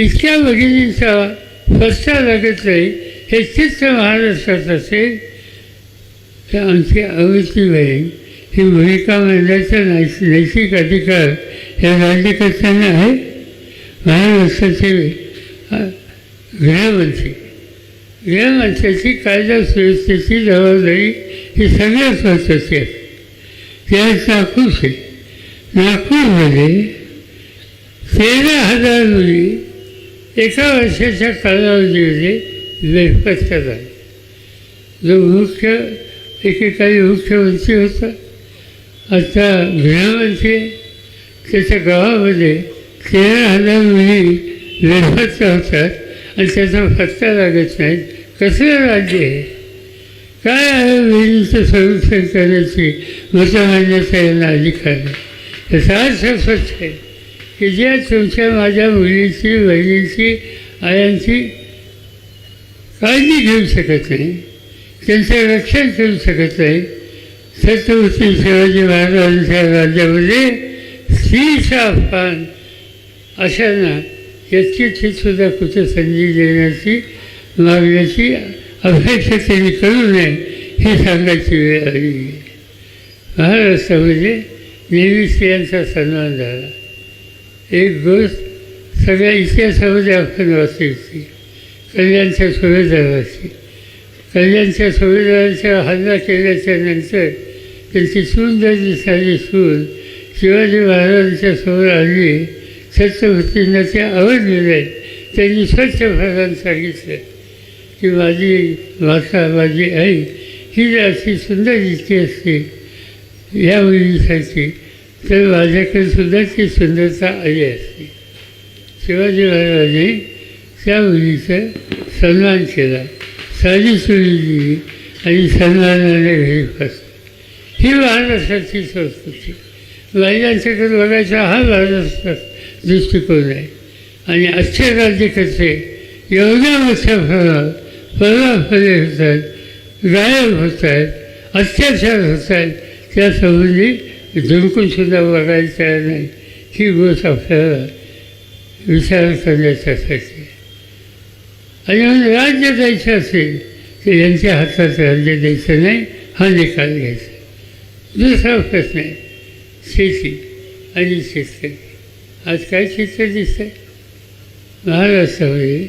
इतक्या भगिनींचा पत्ता लागत नाही हे चित्र महाराष्ट्रात असेल तर आमची अवती बहीण ही भूमिका मांडण्याचा नैस नैतिक अधिकार या राज्यकर्त्यांना आहे. महाराष्ट्राचे गृहमंत्री. गृहमंत्र्याची कायदा सुव्यवस्थेची जबाबदारी ही सगळ्यात महत्त्वाची आहे. ती आज नागपूरमध्ये तेरा हजार मुली एका वर्षाच्या कालावधीमध्ये लेखपत करा जो मुख्य एकेकाळी मुख्यमंत्री होता आता गृहमंत्री आहे. त्याच्या गावामध्ये तेरा हजार मुली बेपत्ता होतात आणि त्याचा फत्ता लागत नाही. कसलं राज्य आहे? काय आहे मुलींचं संरक्षण करण्याची मतं मांडण्याचा यांना अधिकार? आहे त्याचा अर्थ स्वच्छ आहे. की जे तुमच्या माझ्या मुलीची बहिणीची आयांची काळजी घेऊ शकत नाही. त्यांचं रक्षण करू शकत नाही. छत्रपती शिवाजी महाराजांच्या राज्यामध्ये स्त्रीचा अपमान अशांना याची सुद्धा कुठे संधी देण्याची मागण्याची अपेक्षा त्यांनी करू नये हे सांगायची वेळ आली. महाराष्ट्रामध्ये नेहमी स्त्रियांचा सन्मान झाला. एक गोष्ट सगळ्या इतिहासामध्ये आपण वाचली कल्याणच्या सुभेदाराची कल्याणच्या सुभेदाराच्या हल्ला केल्याच्यानंतर त्यांची सुंदर दिसणारी सून शिवाजी महाराजांच्या समोर आली. छत्रपतींना ते आवड नाही त्यांनी स्वच्छ भागात सांगितलं की माझी माता माझी आई ही अशी सुंदर दिसती असते या मुलीसाठी तर माझ्याकडे सुद्धा ती सुंदरता आली असती. शिवाजी महाराजांनी त्या मुलीचा सन्मान केला. साधी चोळी आणि सन्मानाने घरी बसली. ही महाराष्ट्राची संस्कृती. महिलांच्याकडे बघायचा हा महाराष्ट्राचा दृष्टिकोन आहे. आणि आजचे राज्यकर्ते एवढ्या मोठ्या प्रमाणात पराफले होत आहेत गायब होत आहेत अत्याचार होत आहेत त्या संबंधी झुंकूनसुद्धा बघायला तयार नाही. ही गोष्ट आपल्याला विचार करण्याच्यासाठी आणि म्हणून राज्य द्यायचं असेल तर यांच्या हातात राज्य द्यायचं नाही हा निकाल घ्यायचा दुसरा प्रश्न आहे शेती आणि शेतकरी. आज काय चित्र दिसतं आहे महाराष्ट्रामध्ये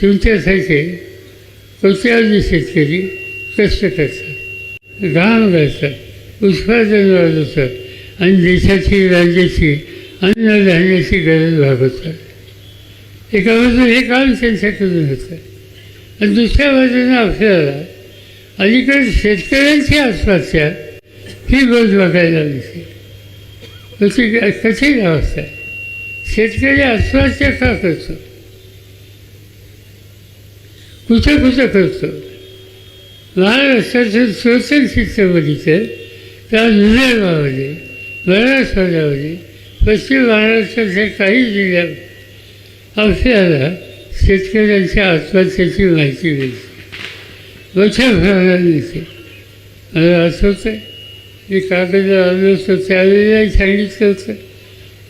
तुमच्यासारखे कोट्यावधी शेतकरी कष्ट करतात. घाम घालतात उत्पादन वाढवतात आणि देशाची राज्याची अन्नधान्याची गरज भागवतात. एका बाजूला हे काम त्यांच्याकडून होतं आणि दुसऱ्या बाजूनं आपल्याला अलीकडे शेतकऱ्यांची आत्महत्या ही गोष्ट बघायला मिळते. कशी कठीण अवस्था? आहे शेतकरी आत्महत्या का करतो? कुठं कुठं करतो? महाराष्ट्राचं स्वतंत्र शिक्षण बघितलं. त्या विदर्भामध्ये मराठवाड्यामध्ये पश्चिम महाराष्ट्राच्या काही जिल्ह्यात आपल्याला शेतकऱ्यांच्या आत्महत्याची माहिती मिळते मोठ्या प्रमाणात मिळते मला आठवतं मी कागद आलो होतो त्यावेळेलाही सांगितलं होतं.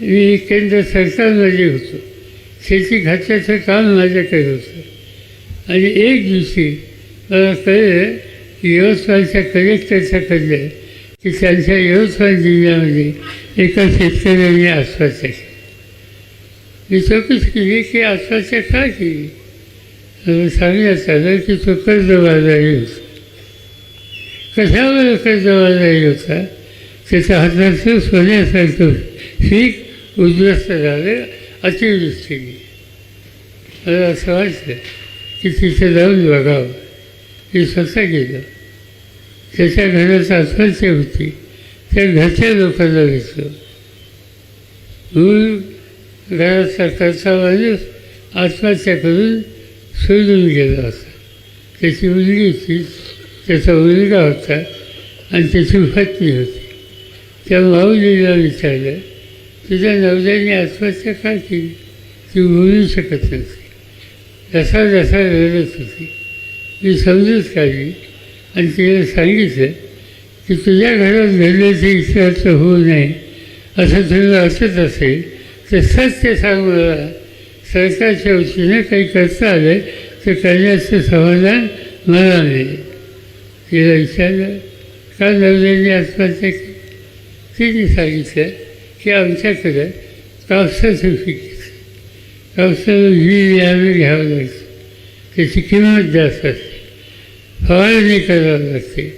मी केंद्र सरकारमध्ये होतो. शेती खात्याचं काम माझ्याकडे होतं. आणि एक दिवशी मला कळलं की यवतमाळच्या कलेक्टरच्या कडल्या की त्यांच्या यवतमाळ जिल्ह्यामध्ये एका शेतकऱ्याने आत्महत्या केली मी चौकस केली की आत्महत्या का केली? मला सांगण्यात आलं की तो कर्जबाजारी होता. कशावर कर्जबाजारी होता? त्याच्या हाताचं सोन्यासारखं पीक उद्ध्वस्त झालं अतिवृष्टीने मला असं वाटलं की तिथे जाऊन बघावं. मी स्वतः गेलो. त्याच्या घरात आत्महत्या होती. त्या घरच्या लोकांना भेटलो मूळ घराचा करता माणूस आत्महत्या करून सोडून गेला होता त्याची मुलगी होती त्याचा मुलगा होता आणि त्याची पत्नी होती. त्या माऊलीला विचारलं तुझ्या नवऱ्याने आत्महत्या का केली? ती बोलू शकत नव्हती. जसा जसा रडत होती. मी समजूत काढली आणि तिला सांगितलं की तुझ्या घरात घडल्याचे इतिहास होऊ नये. असं तुला असत असेल तर सत्य सांग मला सरकारच्या वतीने काही करता आलं तर करण्याचं समाधान मला मिळेल. तिला विचारलं का नवऱ्याने आत्महत्या केली? तिने सांगितलं की आमच्याकडं कापसाचं पीक येतं. कापसाला बी घ्यावं लागतं. त्याची किंमत जास्त असते. फवारणी करावी लागते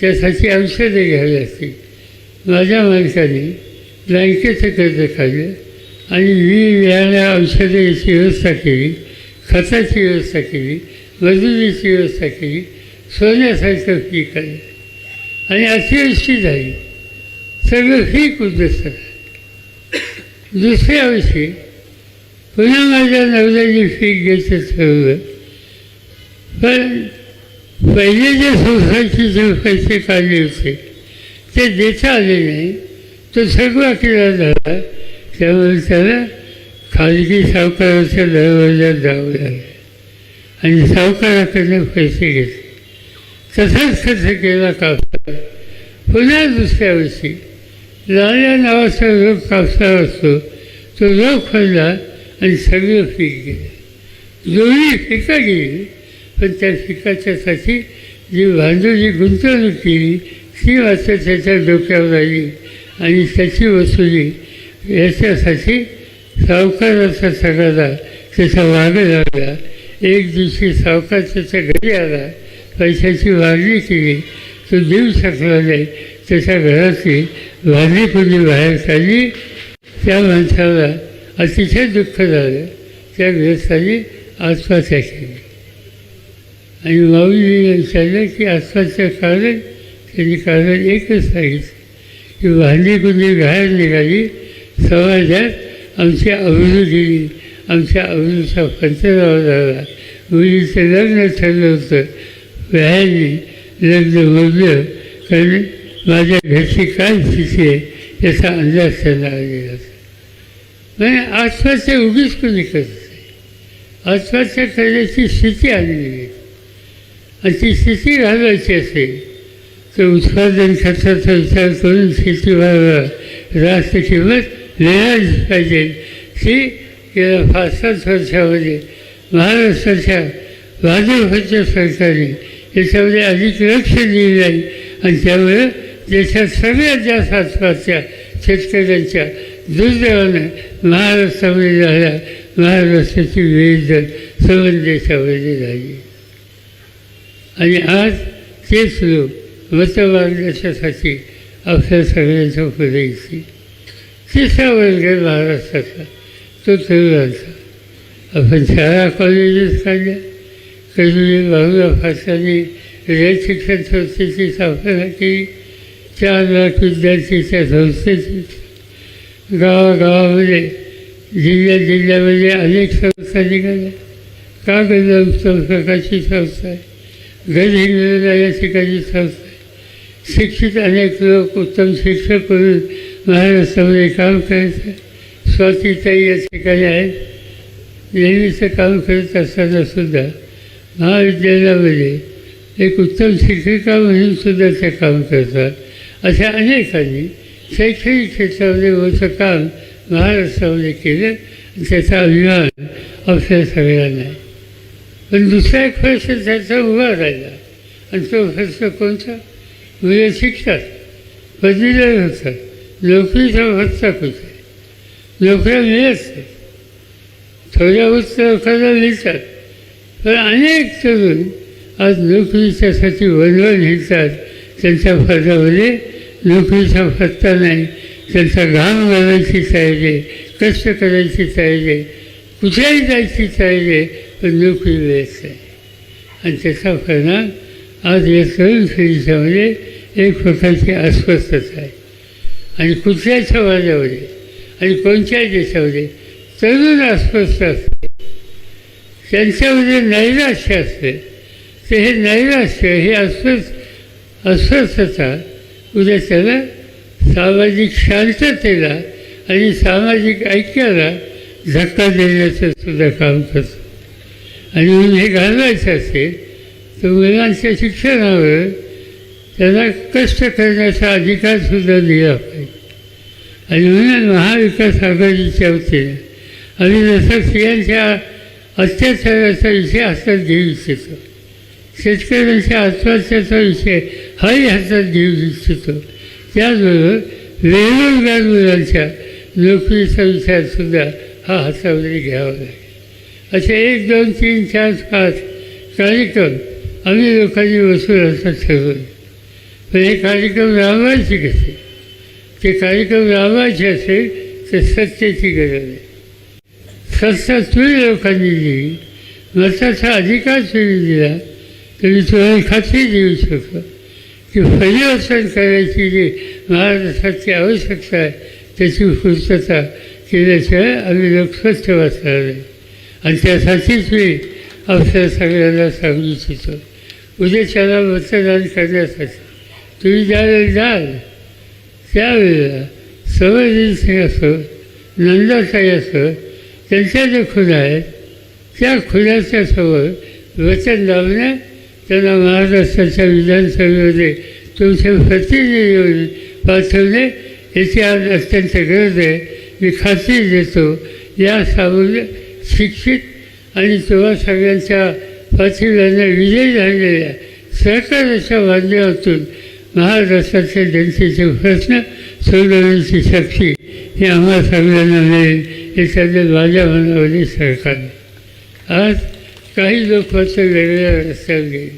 त्यासाठी औषधं घ्यावी लागते. माझ्या मालकाने बँकेचं कर्ज काढलं आणि मी मिळाल्या औषधाची व्यवस्था केली खताची व्यवस्था केली मजुरीची व्यवस्था केली सोन्यासारखं पीक आलं आणि अतिवृष्टी झाली. सगळं पीक उद्ध्वस्त झालं. दुसऱ्या वर्षी पुन्हा माझ्या नवऱ्याने पीक घ्यायचं ठरवलं. पण पहिले जे संस्थांचे जे पैसे काढले होते ते देता आले नाही तो सगळा केला झाला. त्यामुळे त्याला खाजगी सावकाराच्या दरवाज्यात जावं लागलं. आणि सावकाराकडनं पैसे घेतले. तसाच खर्च केला कापसा पुन्हा दुसऱ्या वर्षी लाल्या नावाचा रोग कापसावर असतो तो रोग फळला आणि सगळं पीक गेलं. दोन्ही पिकं गेली. पण त्या पिकाच्यासाठी जी भांडवली गुंतवणूक केली ती मात्र त्याच्या डोक्यावर आली. आणि त्याची वसुली याच्यासाठी सावकाराचा सगळा त्याचा मागं लागला. एक दिवशी सावकार त्याच्या घरी आला पैशाची मागणी केली. तो देऊ शकला नाही. त्याच्या घरातली भांडी खुली बाहेर काढली? त्या माणसाला अतिशय दुःख झालं. त्या गृहस्थाने आत्महत्या केली. आणि माऊली विचारलं की आत्महत्या कारण त्यांनी कारण एकच सांगितलं की वाहने कुणी बाहेर निघाली? समाजात आमची अवरू गेली आमच्या अवरूचा पंचनामा झाला. मुलीचं लग्न ठरलं होतं. बाहेरने लग्न मोडलं कारण माझ्या घरची काय स्थिती आहे याचा अंदाज त्यांना आलेला होता. म्हणजे आसपासच्या उगीच कोणी करत नाही. आसपासच्या करण्याची स्थिती आलेली आहे. आणि ती स्थिती घालवायची असेल तर उत्पादन खर्चाचा विचार करून शेतीमालाला जास्त किंमत मिळालीच पाहिजे. ती गेल्या पाच सात वर्षामध्ये महाराष्ट्राच्या भाजपच्या सरकारने याच्यामध्ये अधिक लक्ष दिले नाही. आणि त्यामुळे देशात सगळ्यात जास्त आसपासच्या शेतकऱ्यांच्या दुर्दैवानं महाराष्ट्रामध्ये झाल्या महाराष्ट्राची विविध संबंध देशामध्ये झाली. आणि आज तेच लोक मतं आपल्या सगळ्यांच्या पुढे येतील तिसरा वर्ग महाराष्ट्राचा तो तरुणांचा आपण शाळा कॉलेजेस काढल्या. कधी बाबूराव फासाने रयत शिक्षण संस्थेची स्थापना केली. चार लाख विद्यार्थीच्या संस्थेची. गावागावामध्ये जिल्ह्या जिल्ह्यामध्ये अनेक संस्था निघाल्या. का उत्तम प्रकारची संस्था. आहे घरी या ठिकाणी संस्था शिक्षित अनेक लोक उत्तम शिक्षक करून महाराष्ट्रामध्ये काम करत स्वातीताई या ठिकाणी आहेत. नेहमीचं काम करत असताना सुद्धा महाविद्यालयामध्ये एक उत्तम शिक्षिका म्हणून सुद्धा ते काम करतात. अशा अनेकांनी शैक्षणिक क्षेत्रामध्ये मोठं काम महाराष्ट्रामध्ये केलं. त्याचा अभिमान आपल्या सगळ्यांना आहे. पण दुसरा एक खर्च त्याचा उभा राहिला. आणि तो खर्च कोणता? मुलं शिकतात पदवीधर होतात नोकरीचा भत्ता कुठे? नोकऱ्या मिळत नाही थोड्या उच्च लोकांना मिळतात. पण अनेक तरुण आज नोकरीच्यासाठी वनवन घेतात त्यांच्या फायद्यामध्ये नोकरीचा पत्ता नाही. त्यांचा घाम घालायची तयारी कष्ट करायची तयारी कुठेही जायची तयारी आहे पण नोकरी मिळत आणि त्याचा परिणाम आज या तरुण पिढीच्यामध्ये एक प्रकारची अस्वस्थता आहे आणि कुठल्या समाजामध्ये आणि कोणत्याही देशामध्ये तरुण अस्वस्थ असते त्यांच्यामध्ये नैराश्य असते ते हे नैराश्य हे अस्वस्थ अस्वस्थता उद्या त्याला सामाजिक शांततेला आणि सामाजिक ऐक्याला धक्का देण्याचं सुद्धा काम करतं आणि म्हणून हे घालवायचं असेल तर मुलांच्या शिक्षणावर त्यांना कष्ट करण्याचा अधिकारसुद्धा दिला पाहिजे. आणि म्हणून महाविकास आघाडीच्या वतीने आम्ही जसं स्त्रियांच्या अत्याचाराचा विषय हातात घेऊ इच्छितो शेतकऱ्यांच्या आत्महत्याचा विषय हाही हातात घेऊ इच्छितो त्याचबरोबर बेरोजगार मुलांच्या नोकरीचा विचारसुद्धा हा हातामध्ये घ्यावा लागेल. असे एक दोन तीन चार पाच कार्यक्रम आम्ही लोकांनी बसून असतात ठरवले पण हे कार्यक्रम राबवायचे कसे ते कार्यक्रम राबवायचे असेल तर सत्तेची गरज आहे. सत्ता तुम्ही लोकांनी दिली मताचा अधिकार तुम्ही दिला तर मी तुम्हाला खात्री देऊ शकतो की परिवर्तन करायची जी महाराष्ट्राची आवश्यकता आहे त्याची पूर्तता केल्याशिवाय आम्ही लोक स्वच्छ वाचणार नाही. आणि त्यासाठीच मी आपल्या सगळ्यांना सांगू इच्छितो. उद्याच्याला मतदान करण्यासाठी. तुम्ही ज्यावेळेला जाल त्यावेळेला समरजित सिंग असो नंदाताई असो त्यांच्या ज्या खुल्या आहेत त्या खुल्याच्या समोर वचन लावणे त्यांना महाराष्ट्राच्या विधानसभेमध्ये तुमचे प्रतिनिधी पाठवणे याची आज अत्यंत गरज आहे. मी खात्री देतो या सामोरे शिक्षित आणि तेव्हा सगळ्यांच्या पाठिंब्याने विजयी झालेल्या सरकारच्या माध्यमातून महाराष्ट्राच्या जनतेचे प्रश्न सोडवण्याची शक्ती हे आम्हाला सगळ्यांना मिळेल हे सध्या माझ्या मनामध्ये सरकार आज काही लोक फक्त वेगळ्या रस्त्यावर गेले.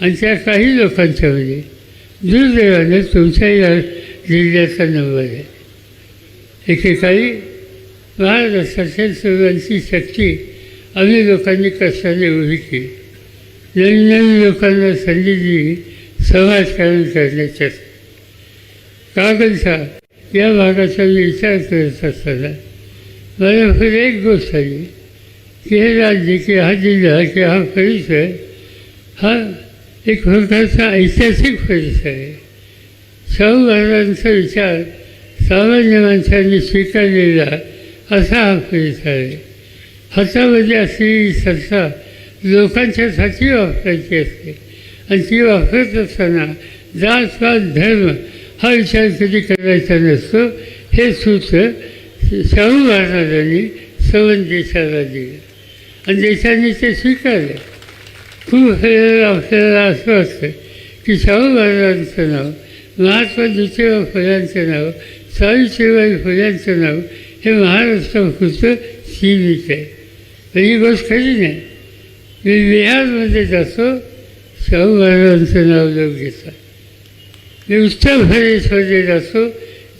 आणि त्या काही लोकांच्यामध्ये म्हणजे दुर्दैवाने तुमच्याही या जिल्ह्याचा नंबर आहे. एकेकाळी महाराष्ट्राच्या सर्वांची शक्ती आम्ही लोकांनी कष्टाने उभी केली. नवीन नवीन लोकांना संधी दिली समाजकारण करण्याच्या. कागलचा या भागाचा मी विचार करत असताना मला फक्त एक गोष्ट आली की हे राज्य की हा जिल्हा की हा परिसर हा एक प्रकारचा ऐतिहासिक परिसर आहे. शाहू महाराजांचा विचार सामान्य माणसांनी स्वीकारलेला असा हा परिसर आहे हातामध्ये असलेली सत्ता लोकांच्यासाठी वापरायची असते. आणि ती वापरत असताना जात पात धर्म हा विचार कधी करायचा नसतो हे सूत्र शाहू महाराजांनी सवन देशाला दिलं. आणि देशाने ते स्वीकारलं. खूप वेळेला आपल्याला असं असतं की शाहू महाराजांचं नाव महात्मा ज्योतिबा फुल्यांचं नाव सावित्रीबाई फुल्यांचं नाव हे महाराष्ट्रापुरतं सीमित आहे पण ही गोष्ट खरी नाही. मी बिहारमध्ये जातो शाहू महाराजांचं नाव लोक घेतात मी उत्तर प्रदेशमध्ये जातो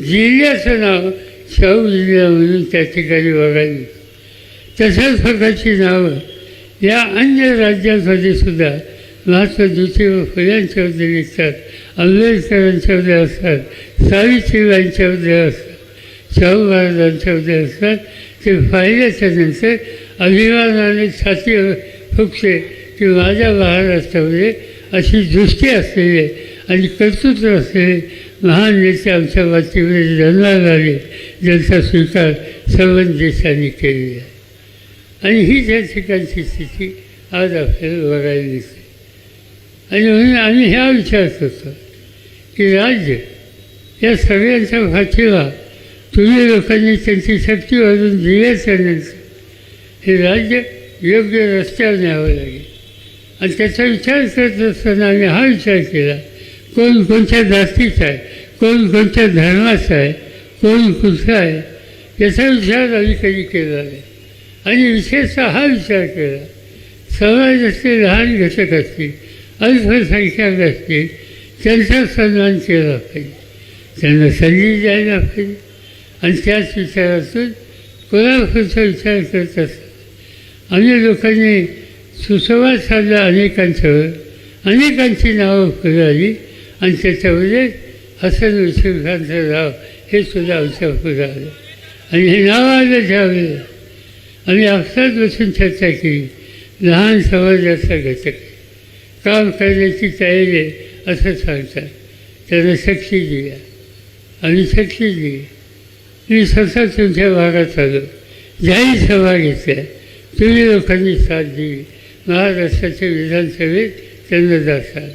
जिल्ह्याचं नाव शाहू जिल्हा म्हणून त्या ठिकाणी बघायला तशाच प्रकारची नावं या अन्य राज्यांमध्ये सुद्धा महात्मा ज्योतिबा फुल्यांच्यामध्ये निघतात आंबेडकरांच्या आंबेडकरांच्यामध्ये असतात सावित्रीबाईंच्यामध्ये असतात. शाहू महाराजांच्यामध्ये असतात ते पाहिल्याच्या नंतर अभिमानाने छाती फुकते की माझ्या महाराष्ट्रामध्ये अशी दृष्टी असलेली आणि कर्तृत्व असलेले महान नेते आमच्या मातीमध्ये जन्माला आले ज्यांचा स्वीकार सर्व देशांनी केलेला आहे. आणि ही त्या ठिकाणची स्थिती आज आपल्याला बघायला दिसते. आणि म्हणून आम्ही ह्या विचार करतो की राज्य या सगळ्यांच्या पाठिंबा तुम्ही लोकांनी त्यांची शक्ती वाढून दिल्याच्यानंतर हे राज्य योग्य रस्त्यावर न्यावं लागेल. आणि त्याचा विचार करत असताना आम्ही हा विचार केला कोण कोणत्या जातीचा आहे कोण कोणत्या धर्माचा आहे कोण कुठला आहे याचा विचार आम्ही कधी केला नाही. आणि विशेषतः हा विचार केला समाजातले लहान घटक असतील अल्पसंख्याक असतील त्यांचा सन्मान केला पाहिजे. त्यांना संधी द्यायला पाहिजे. आणि त्याच विचारातून कोणापुरचा विचार करत असत आम्ही लोकांनी सुसंवाद साधला अनेकांच्यावर अनेकांची नावं फुलाली आणि त्याच्यामध्ये हसन हुसेन राव नाव हे सुद्धा आमच्या पुढे आलं. आणि हे नाव आलं त्यावेळेला आम्ही अक्षरात बसून चर्चा केली लहान समाजाचा घटक. काम करण्याची तयारी आहे असं सांगतात. त्यांना शक्ती दिल्या आम्ही शक्ती दिली मी स्वतः तुमच्या भागात आलो ज्याही सभा घेतल्या तुम्ही लोकांनी साथ दिली महाराष्ट्राच्या विधानसभेत त्यांना जाता आलं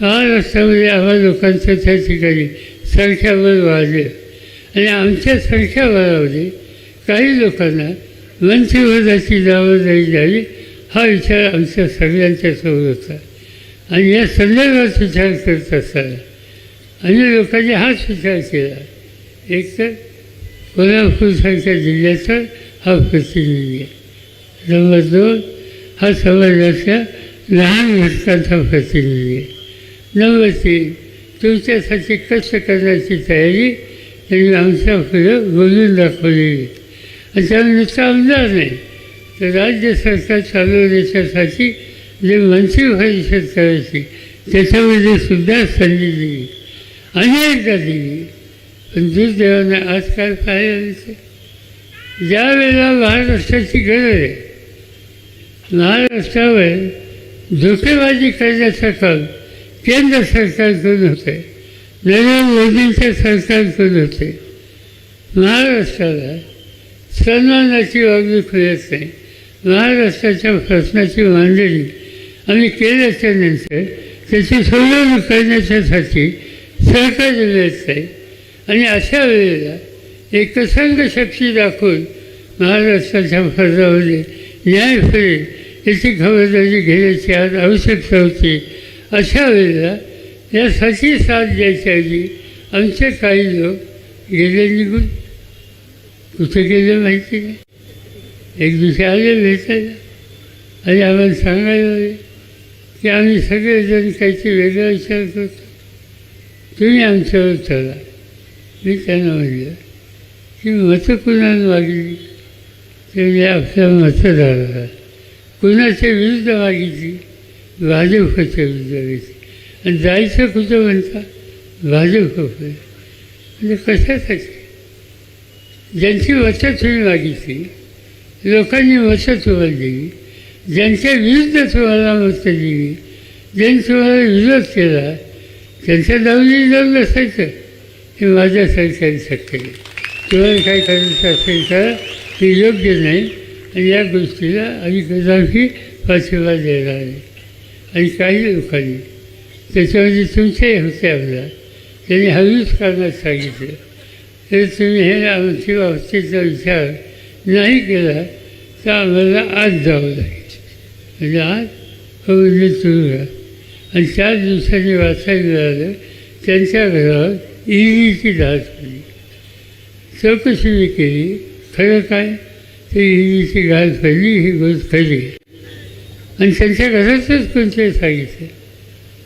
महाराष्ट्रामध्ये आम्हा लोकांचं त्या ठिकाणी संख्याबळ वाढलं आणि आमच्या संख्याबळामध्ये काही लोकांना मंत्रिपदाची जबाबदारी द्यावी हा विचार आमच्या सगळ्यांच्या समोर होता आणि या संदर्भात विचार करत असताना आणि लोकांनी हाच विचार केला एक तर कोल्हापूरसारख्या जिल्ह्याचा हा प्रतिनिधी आहे नंबर दोन हा समाजाच्या लहान घटकांचा प्रतिनिधी आहे नंबर तीन तुमच्यासाठी कष्ट करण्याची तयारी त्यांनी आमच्या पुढे बोलून दाखवलेली आणि त्यानुसार आमदार नाही तर राज्य सरकार चालवण्याच्यासाठी जे मंत्री परिषद करायची त्याच्यामध्ये सुद्धा संधी दिली अनेकदा दिली पण दुर्दैवानं आजकाल काय झालं ज्या वेळेला महाराष्ट्राची गरज आहे महाराष्ट्रावर धोकेबाजी करण्याचं काम केंद्र सरकारकडून होते नरेंद्र मोदींच्या सरकारकडून होते महाराष्ट्राला सन्मानाची वागणूक मिळत नाही महाराष्ट्राच्या प्रश्नाची मांडणी आम्ही केल्याच्यानंतर त्याची सोडवणूक करण्याच्यासाठी सरकार मिळत नाही. आणि अशा वेळेला एकसंघ शक्ती दाखवून महाराष्ट्राच्या फर्जामध्ये न्याय फिरेल याची खबरदारी घेण्याची आज आवश्यकता होती. अशा वेळेला यासाठी साथ द्यायच्या आधी आमचे काही लोक गेले निघून. कुठे गेले माहिती नाही. एक दिवशी आले भेटायला. आणि आम्हाला सांगायला की आम्ही सगळेजण काहीतरी वेगळा विचार करतो. तुम्ही आमच्यावर चला. मी त्यांना म्हणलं की मतं कुणाला मागली ते आपल्या मतदाराला. कुणाच्या विरुद्ध मागितली भाजपच्या विरुद्ध मागितली आणि जायचं कुठं म्हणता? भाजप. म्हणजे कशासाठी? ज्यांची मतं तुम्ही मागितली लोकांनी मतं तुम्हाला दिली ज्यांच्या विरुद्ध तुम्हाला मतं दिली ज्यांनी तुम्हाला विरोध केला त्यांच्या दावणी जाऊन नसायचं हे माझ्या सरकारी शक्य नाही तुम्हाला काय करायचं असेल तर ते योग्य नाही. आणि या गोष्टीला आम्ही कदाही पाठिंबा देणार नाही. आणि काही लोकांनी त्याच्यामध्ये तुमच्याही होते आपला त्यांनी हळूच करण्यास सांगितलं. तर तुम्ही हे आमची बाबतीचा विचार नाही केला तर आम्हाला आज जावं लागेल म्हणजे आज म्हणजे तुरुंगा आणि चार दिवसांनी वाचायला मिळालं त्यांच्या घरावर ईडीची धाड पडली चौकशी केली. खरं काय? ते ईडीची गाळ पडली ही गोष्ट खरी आहे. आणि त्यांच्या घरातच कोणते सांगितलं?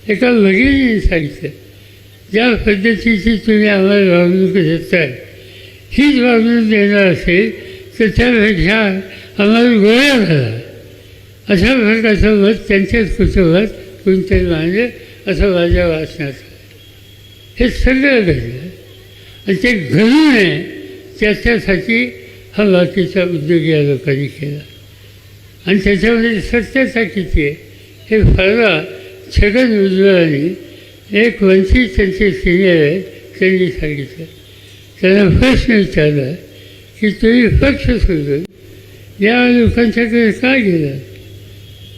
एका वडिलांनी सांगितलं ज्या पद्धतीची तुम्ही आम्हाला वागणूक देताय हीच वागणूक देणार असेल तर त्यापेक्षा आम्हाला गोळ्या घाला. अशा प्रकारचं मत त्यांच्याच कुटुंबात कोणतरी मानले असं माझ्या वाचनात हे सगळं घडलं. आणि ते घडू नये त्याच्यासाठी हा बाकीचा उद्योग या लोकांनी केला. आणि त्याच्यामध्ये सत्यता किती आहे हे परवा छगन भुजबळांनी एक वंचित त्यांचे सिनियर आहे त्यांनी सांगितलं. त्यांना प्रश्न विचारला की तुम्ही पक्ष सोडून या लोकांच्याकडे का गेला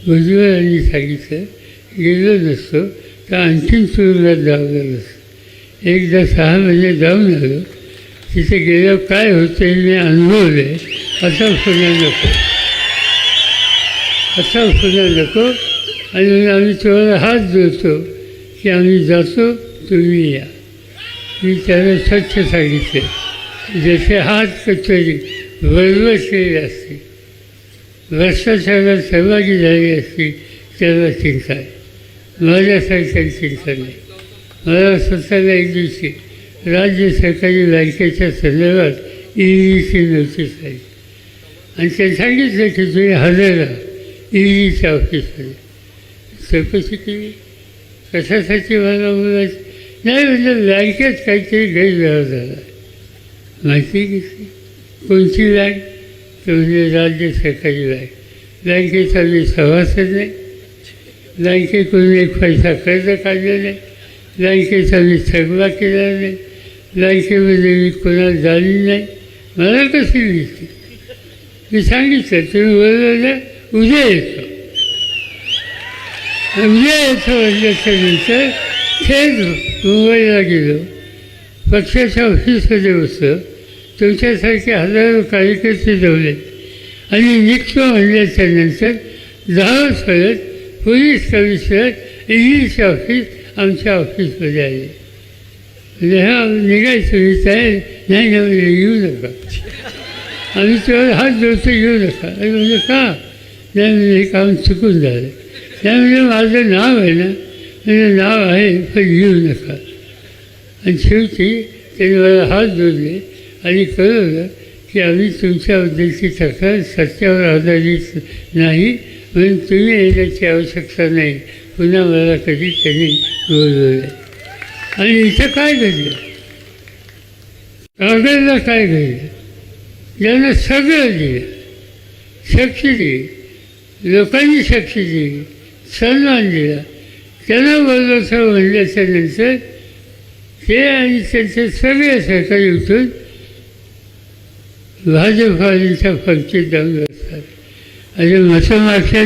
भुजबळांनी सांगितलं गेलो नसतो तर आणखीन सुरुवात जावलं नसतं एकदा सहा महिने जाऊन आलो तिथे गेल्यावर काय होतं मी अनुभवले असा पुन्हा नको. असा पुन्हा नको. आणि आम्ही तुम्हाला हात जोडतो की आम्ही जातो तुम्ही या. मी त्याला स्वच्छ सांगितले. जसे हात कचोरी बरबसलेली असते. भ्रष्टाचारात सहभागी झाली असती त्याला चिंता आहे माझ्यासारख्या चिंता नाही. मला स्वतःला एक दिवशी राज्य सरकारी बँकेच्या संदर्भात ईडीची नोटीस आली. आणि ते सांगितलं की तुम्ही हजर राहा ईडीच्या ऑफिसमध्ये. चौकशी केली. कशासाठी मला बोलायचं? नाही म्हणजे बँकेत काहीतरी गैरव्यवहार झाला. माहिती घेतली. कोणती बँक? तर म्हणजे राज्य सरकारी बँक. बँकेचा मी सभासद नाही बँकेकडून एक पैसा कर्ज काढलेला नाही लंकेचा म्हणजे मी थकवा केला नाही. लंकेमध्ये मी कोणाला झाली नाही. मला कशी दिसली? मी सांगितलं तुम्ही बोलवलं उद्या येतो. उद्या येतो म्हटल्याच्यानंतर थेट मुंबईला गेलो. पक्षाच्या ऑफिसमध्ये बसलो. तुमच्यासारखे हजारो कार्यकर्ते जवले आणि निघतो म्हणल्याच्या नंतर दहा वर्षात पोलीस कमिशनर इंग्लिश ऑफिस आमच्या ऑफिसमध्ये आले म्हणजे हा निघायचं विचार तयार नाही ना म्हणजे येऊ नका आम्ही तेव्हा हात जोडतो येऊ नका अरे म्हणजे का नाही म्हणजे हे काम चुकून झालं नाही म्हणजे माझं नाव आहे ना म्हणजे नाव आहे पण येऊ नका आणि शेवटी त्यांनी मला हात जोडले आणि कळवलं की आम्ही तुमच्याबद्दलची तक्रार सत्यावर आधारित नाही म्हणून तुम्ही येण्याची आवश्यकता नाही पुन्हा मला कधी त्यांनी बोलवलं आणि इथं काय घडलं? कागदला काय घडलं? ज्यांना सगळं दिलं शक्ती दिली लोकांनी शक्ती दिली सन्मान दिला त्यांना बोलवतं म्हणल्याच्या नंतर ते आणि त्यांचे सगळे सरकारी उठून भाजपवाल्यांच्या पंक्तीत जाऊन बसतात. आणि मतं मागच्या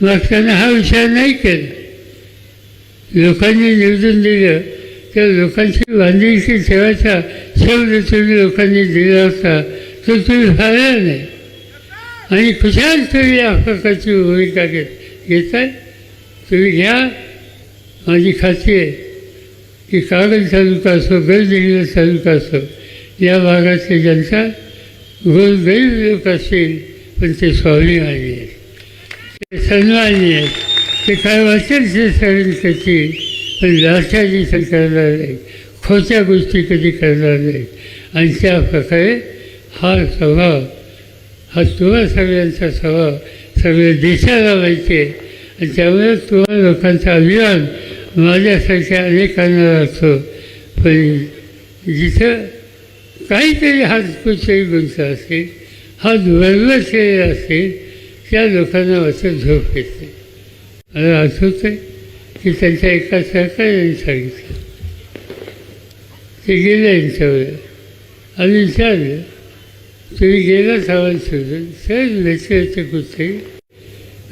निवडणुकीमध्ये हा विचार नाही केला. लोकांनी निवडून दिलं तर लोकांची बांधिलकी ठेवायचा शब्द तुम्ही लोकांनी दिला होता तो तुम्ही फाळला नाही. आणि कुशाल तुम्ही या प्रकारची भूमिका घेत घेताय? तुम्ही घ्या माझी खात्री आहे की कागद तालुका असो गडदिंग्रज तालुका असो या भागातली जनता गोरगरीब लोक असतील पण ते स्वाभिमानी आहे ते सन्मानी आहेत ते काय वाचेल ते सहन पण लाचारी तर करणार नाही. खोट्या गोष्टी कधी करणार नाही. आणि त्या प्रकारे हा स्वभाव हा तुम्हा सगळ्यांचा स्वभाव सगळ्या देशाला माहिती आहे. आणि त्यामुळे तुम्हा लोकांचा अभिमान माझ्यासारख्या अनेकांना असतो पण जिथं काहीतरी हात कुठेही गुंत असेल हात वरला केलेला असेल त्या लोकांना असं झोप येते. मला आठवतं आहे की त्यांच्या एका सहकार्याने सांगितलं. ते गेले यांच्यावर. आणि विचारलं तुम्ही गेला सावंत शोधून? सहज वेचे येते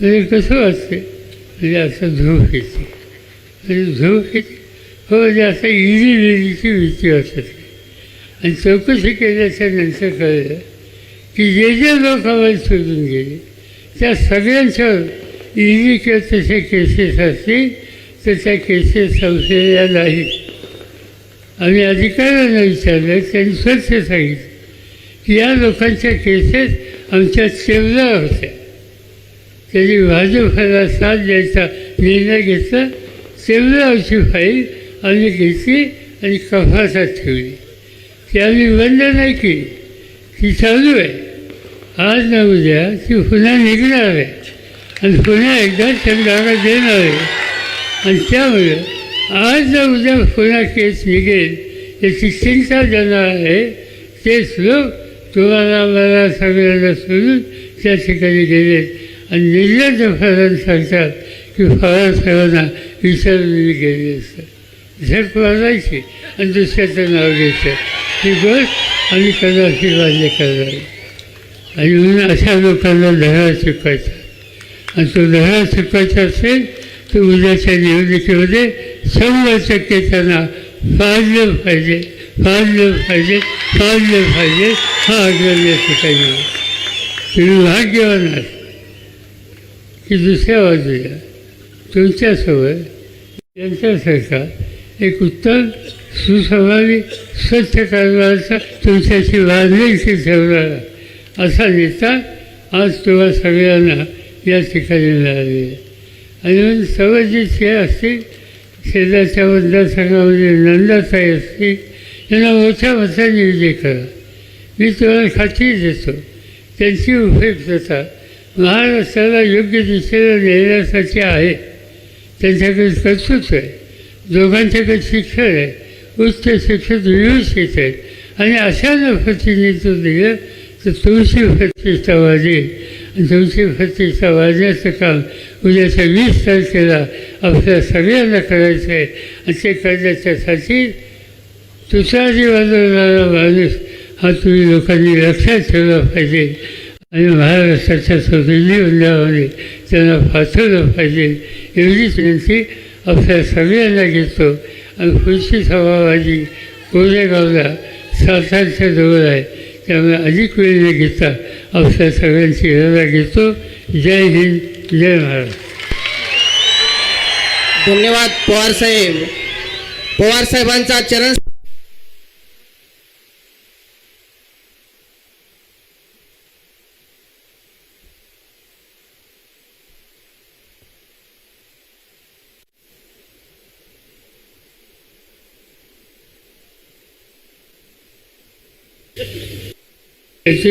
म्हणजे कसं वाटते म्हणजे असं झोप येते. म्हणजे झोप येते? हो म्हणजे असं इजी विजीची भीती वाटत. नाही आणि चौकशी केल्याच्यानंतर कळलं की जे जे लोक आम्हाला शोधून गेले त्या सगळ्यांचं इजी किंवा तसे केसेस असतील तर त्या केसेस संशया नाहीत. आम्ही अधिकाऱ्यांना विचारलं त्यांनी स्वच्छ सांगितलं की या लोकांच्या केसेस आमच्या चेवल्या होत्या. त्यांनी भाजपला साथ द्यायचा निर्णय घेतला चेवल्यावरची फाईल आम्ही घेतली आणि कफासात ठेवली. ती आम्ही बंद नाही केली. ती चालू आहे. आज ना उद्या ती पुन्हा निघणार. आहे आणि पुन्हा एकदा चंद्राला देणार. आहे आणि त्यामुळे आज ना उद्या पुन्हा केस निघेल. याची चिंता ज्यांना आहे. तेच लोक तुम्हाला मला सगळ्यांना सोडून त्या ठिकाणी गेले आणि निर्लज्जपणाने सांगतात की फळासाहेबांना विचारून गेले असतं झक वाजायची आणि दुसऱ्याचं नाव घ्यायचं ही गोष्ट आम्ही कदाचित मान्य करणार आणि म्हणून अशा लोकांना धडा शिकवायचा. आणि तो धडा शिकवायचा असेल तर उद्याच्या निवडणुकीमध्ये शंभर टक्के त्यांना पाळलं पाहिजे पाळलं पाहिजे पाळलं पाहिजे हा आग्रह या तुम्ही भाग्यवान आहात. की दुसऱ्या बाजूला तुमच्यासोबत यांच्यासारखा एक उत्तम सुस्वभावी स्वच्छ कारभाराचा तुमच्याशी बांधिलकी ठेवणारा. असा नेता आज तुम्हा सगळ्यांना या ठिकाणी मिळाली आणि म्हणून सर्वजित हे असतील शेजारच्या मतदारसंघामध्ये नंदाताई असतील यांना मोठ्या मताने विजय करा. मी तुम्हाला खात्री देतो त्यांची उपयुक्तता महाराष्ट्राला योग्य दिशेला नेण्यासाठी आहे. त्यांच्याकडे कर्तृत्व आहे. दोघांच्याकडे शिक्षण आहे. उच्च शिक्षक व्यवस्थित आहेत. आणि अशानं प्रतिनिधित्व दिलं तर तुमची प्रतिष्ठा वाढेल आणि तुमची प्रतिष्ठा काम. उद्याच्या वीस तारखेला आपल्या सगळ्यांना करायचं आहे आणि ते करण्याच्यासाठी तुषारी वाजवणारा माणूस हा तुम्ही लोकांनी लक्षात ठेवला पाहिजे. आणि महाराष्ट्राच्या स्वतंत्री बंधावाने त्यांना पाठवलं पाहिजे. एवढीच विनंती आपल्या सगळ्यांना घेतो. आणि पुढची सभावाजी कोरेगावला सातारच्या जवळ आहे. त्यामुळे अधिक वेळ न घेता आपल्या सगळ्यांची रजा घेतो जय हिंद जय महाराष्ट्र धन्यवाद पवार साहेब. पवार साहेबांचा चरण It's